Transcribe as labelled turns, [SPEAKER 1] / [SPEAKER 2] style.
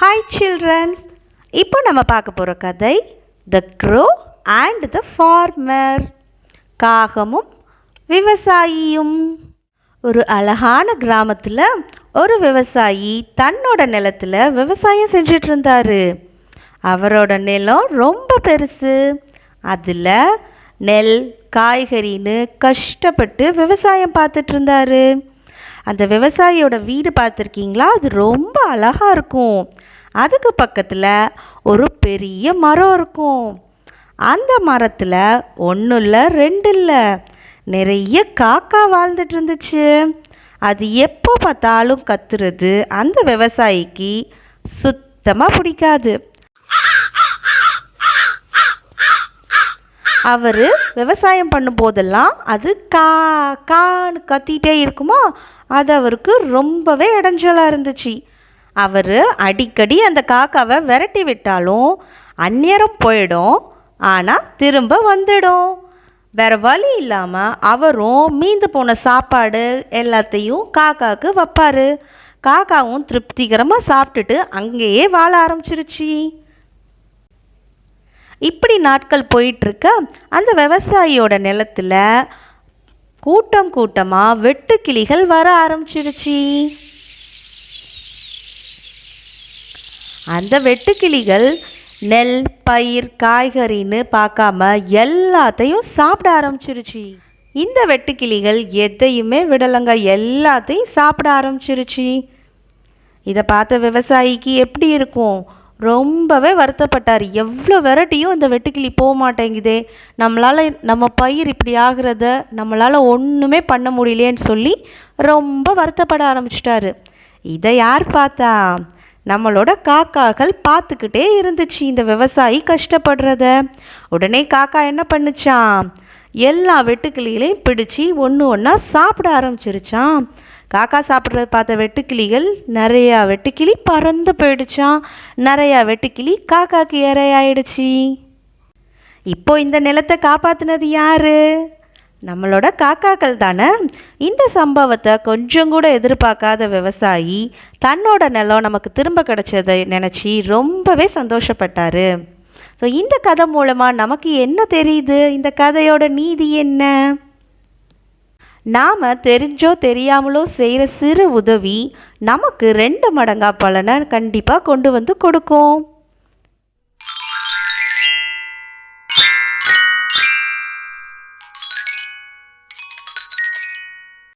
[SPEAKER 1] Hi children's இப்போ நம்ம பார்க்க போகிற கதை the crow and the farmer காகமும் விவசாயியும். ஒரு அழகான கிராமத்தில் ஒரு விவசாயி தன்னோட நிலத்தில் விவசாயம் செஞ்சிட்டு இருந்தார். அவரோட நிலம் ரொம்ப பெருசு. அதில் நெல் காய்கறின்னு கஷ்டப்பட்டு விவசாயம் பார்த்துட்டு இருந்தாரு. அந்த விவசாயியோட வீடு பார்த்துருக்கீங்களா? அது ரொம்ப அழகாக இருக்கும். அதுக்கு பக்கத்தில் ஒரு பெரிய மரம் இருக்கும். அந்த மரத்தில் ஒன்றும் இல்லை ரெண்டு இல்லை நிறைய காக்கா வாழ்ந்துட்டு இருந்துச்சு அது எப்போ பார்த்தாலும் கத்துறது அந்த விவசாயிக்கு சுத்தமாக பிடிக்காது. அவர் விவசாயம் பண்ணும்போதெல்லாம் அது கா கான்னு கத்திட்டே இருக்குமா? அது அவருக்கு ரொம்பவே இடைஞ்சலாக இருந்துச்சு. அவர் அடிக்கடி அந்த காக்காவை விரட்டி விட்டாலும் அந்நேரம் போயிடும். ஆனால் திரும்ப வந்துடும். வேற வழி இல்லாமல் அவரும் மீந்து போன சாப்பாடு எல்லாத்தையும் காக்காவுக்கு வைப்பார். காக்காவும் திருப்திகரமாக சாப்பிட்டுட்டு அங்கேயே வாழ ஆரம்பிச்சிருச்சு. இப்படி நாட்கள் போயிட்டுருக்க அந்த விவசாயியோட நிலத்தில் கூட்டம் கூட்டமாக வெட்டுக்கிளிகள் வர ஆரம்பிச்சிருச்சு. அந்த வெட்டுக்கிளிகள் நெல் பயிர் காய்கறின்னு பார்க்காம எல்லாத்தையும் சாப்பிட ஆரம்பிச்சிருச்சு. இந்த வெட்டுக்கிளிகள் எதையுமே விடலைங்க எல்லாத்தையும் சாப்பிட ஆரம்பிச்சிருச்சு. இதை பார்த்த விவசாயிக்கு எப்படி இருக்கும்? ரொம்பவே வருத்தப்பட்டார். எவ்வளோ வெரைட்டியும் இந்த வெட்டுக்கிளி போக மாட்டேங்குதே. நம்மளால் நம்ம பயிர் இப்படி ஆகிறத நம்மளால் ஒன்றுமே பண்ண முடியலையேன்னு சொல்லி ரொம்ப வருத்தப்பட ஆரம்பிச்சிட்டாரு. இதை யார் பார்த்தா? நம்மளோட காக்காக்கள் பார்த்துக்கிட்டே இருந்துச்சு இந்த விவசாயி கஷ்டப்படுறத. உடனே காக்கா என்ன பண்ணுச்சான் எல்லா வெட்டுக்கிளிகளையும் பிடிச்சி ஒன்று ஒன்றா சாப்பிட ஆரம்பிச்சிருச்சான் காக்கா சாப்பிட்றத பார்த்த வெட்டுக்கிளிகள் நிறையா வெட்டுக்கிளி பறந்து போயிடுச்சான் நிறையா வெட்டுக்கிளி காக்காக்கு இரையாயிடுச்சு இப்போ இந்த நிலத்தை காப்பாத்தினது யாரு? நம்மளோட காக்காக்கள் தானே? இந்த சம்பவத்தை கொஞ்சம் கூட எதிர்பார்க்காத விவசாயி தன்னோட நிலம் நமக்கு திரும்ப கிடைச்சதை நினச்சி ரொம்பவே சந்தோஷப்பட்டாரு. ஸோ இந்த கதை மூலமாக நமக்கு என்ன தெரியுது? இந்த கதையோட நீதி என்ன? நாம் தெரிஞ்சோ தெரியாமலோ செய்கிற சிறு உதவி நமக்கு ரெண்டு மடங்கா பலனை கண்டிப்பாக கொண்டு வந்து கொடுக்கும்.